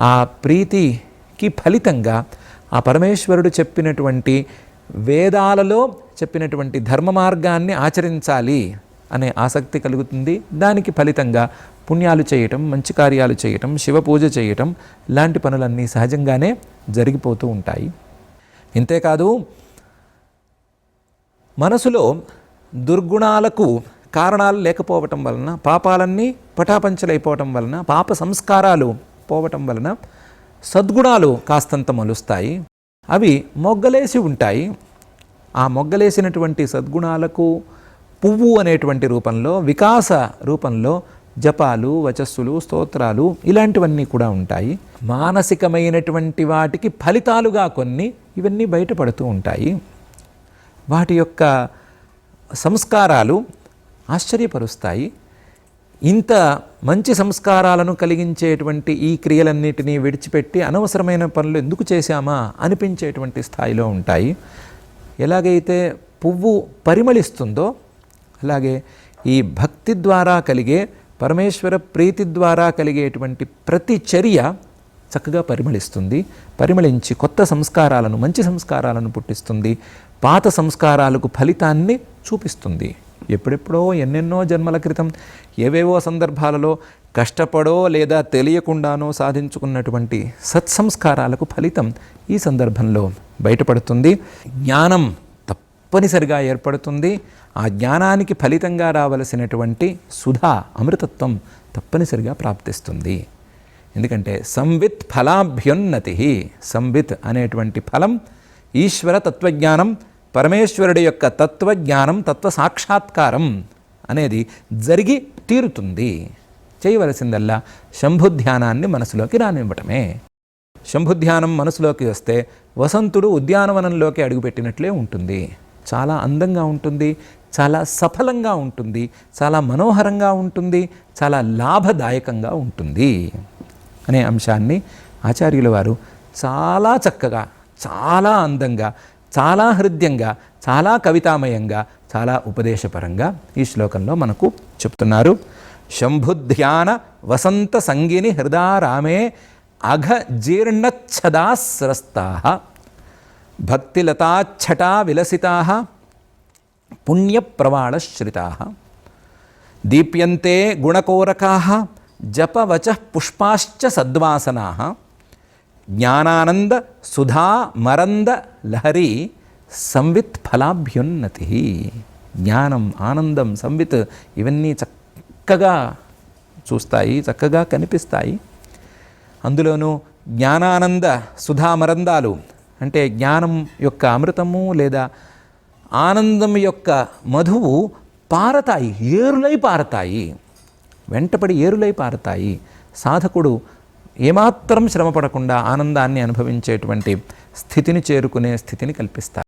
ఆ ప్రీతికి ఫలితంగా ఆ పరమేశ్వరుడు చెప్పినటువంటి వేదాలలో చెప్పినటువంటి ధర్మ మార్గాన్ని ఆచరించాలి అనే ఆసక్తి కలుగుతుంది. దానికి ఫలితంగా పుణ్యాలు చేయటం మంచి కార్యాలు చేయటం శివ పూజ చేయటం ఇలాంటి పనులన్నీ సహజంగానే జరిగిపోతూ ఉంటాయి. ఇంతేకాదు మనసులో దుర్గుణాలకు కారణాలు లేకపోవటం వలన పాపాలన్నీ పటాపంచలైపోవటం వలన పాప సంస్కారాలు పోవటం వలన సద్గుణాలు కాస్తంత మలుస్తాయి. అవి మొగ్గలేసి ఉంటాయి. ఆ మొగ్గలేసినటువంటి సద్గుణాలకు పువ్వు అనేటువంటి రూపంలో వికాస రూపంలో జపాలు వచస్సులు స్తోత్రాలు ఇలాంటివన్నీ కూడా ఉంటాయి. మానసికమైనటువంటి వాటికి ఫలితాలుగా కొన్ని ఇవన్నీ బయటపడుతూ ఉంటాయి. వాటి యొక్క సంస్కారాలు ఆశ్చర్యపరుస్తాయి. ఇంత మంచి సంస్కారాలను కలిగించేటువంటి ఈ క్రియలన్నిటినీ విడిచిపెట్టి అనవసరమైన పనులు ఎందుకు చేశామా అనిపించేటువంటి స్థాయిలో ఉంటాయి. ఎలాగైతే పువ్వు పరిమళిస్తుందో అలాగే ఈ భక్తి ద్వారా కలిగే పరమేశ్వర ప్రీతి ద్వారా కలిగేటువంటి ప్రతి చర్య చక్కగా పరిమళిస్తుంది. పరిమళించి కొత్త సంస్కారాలను మంచి సంస్కారాలను పుట్టిస్తుంది. పాత సంస్కారాలకు ఫలితాన్ని చూపిస్తుంది. ఎప్పుడెప్పుడో ఎన్నెన్నో జన్మల క్రితం ఏవేవో సందర్భాలలో కష్టపడో లేదా తెలియకుండానో సాధించుకున్నటువంటి సత్సంస్కారాలకు ఫలితం ఈ సందర్భంలో బయటపడుతుంది. జ్ఞానం తప్పనిసరిగా ఏర్పడుతుంది. ఆ జ్ఞానానికి ఫలితంగా రావలసినటువంటి సుధా అమృతత్వం తప్పనిసరిగా ప్రాప్తిస్తుంది. ఎందుకంటే సంవిత్ ఫలాభ్యున్నతి సంవిత్ అనేటువంటి ఫలం ఈశ్వర తత్వజ్ఞానం పరమేశ్వరుడి యొక్క తత్వజ్ఞానం తత్వ సాక్షాత్కారం అనేది జరిగి తీరుతుంది. చేయవలసిందల్లా శంభుధ్యానాన్ని మనసులోకి రానివ్వటమే. శంభుధ్యానం మనసులోకి వస్తే వసంతుడు ఉద్యానవనంలోకి అడుగుపెట్టినట్లే ఉంటుంది. చాలా అందంగా ఉంటుంది చాలా సఫలంగా ఉంటుంది చాలా మనోహరంగా ఉంటుంది చాలా లాభదాయకంగా ఉంటుంది అనే అంశాన్ని ఆచార్యుల వారు చాలా చక్కగా చాలా అందంగా చాలా హృదయంగా చాలా కవితామయంగా చాలా ఉపదేశపరంగా ఈ శ్లోకంలో మనకు చెప్తున్నారు. శంభుధ్యాన వసంత సంగిని హృదారామే అఘ జీర్ణచ్ఛదాస్రస్తా భక్తిలతాఛటా విలసితా పుణ్యప్రవాళశ్రితా దీప్యంతే గుణకోరకా జపవచ పుష్పాశ్చ సద్వాసనా జ్ఞానానంద సుధా మరంద లహరి సంవిత్ ఫలాభ్యున్నతి. జ్ఞానం ఆనందం సంవిత్ ఇవన్నీ చక్కగా చూస్తాయి చక్కగా కనిపిస్తాయి. అందులోనూ జ్ఞానానంద సుధామరందాలు అంటే జ్ఞానం యొక్క అమృతము లేదా ఆనందం యొక్క మధువు పారతాయి ఏరులై పారతాయి. వెంటపడి ఏరులై పారతాయి. సాధకుడు ఏమాత్రం శ్రమపడకుండా ఆనందాన్ని అనుభవించేటువంటి స్థితిని చేరుకునే స్థితిని కల్పిస్తారు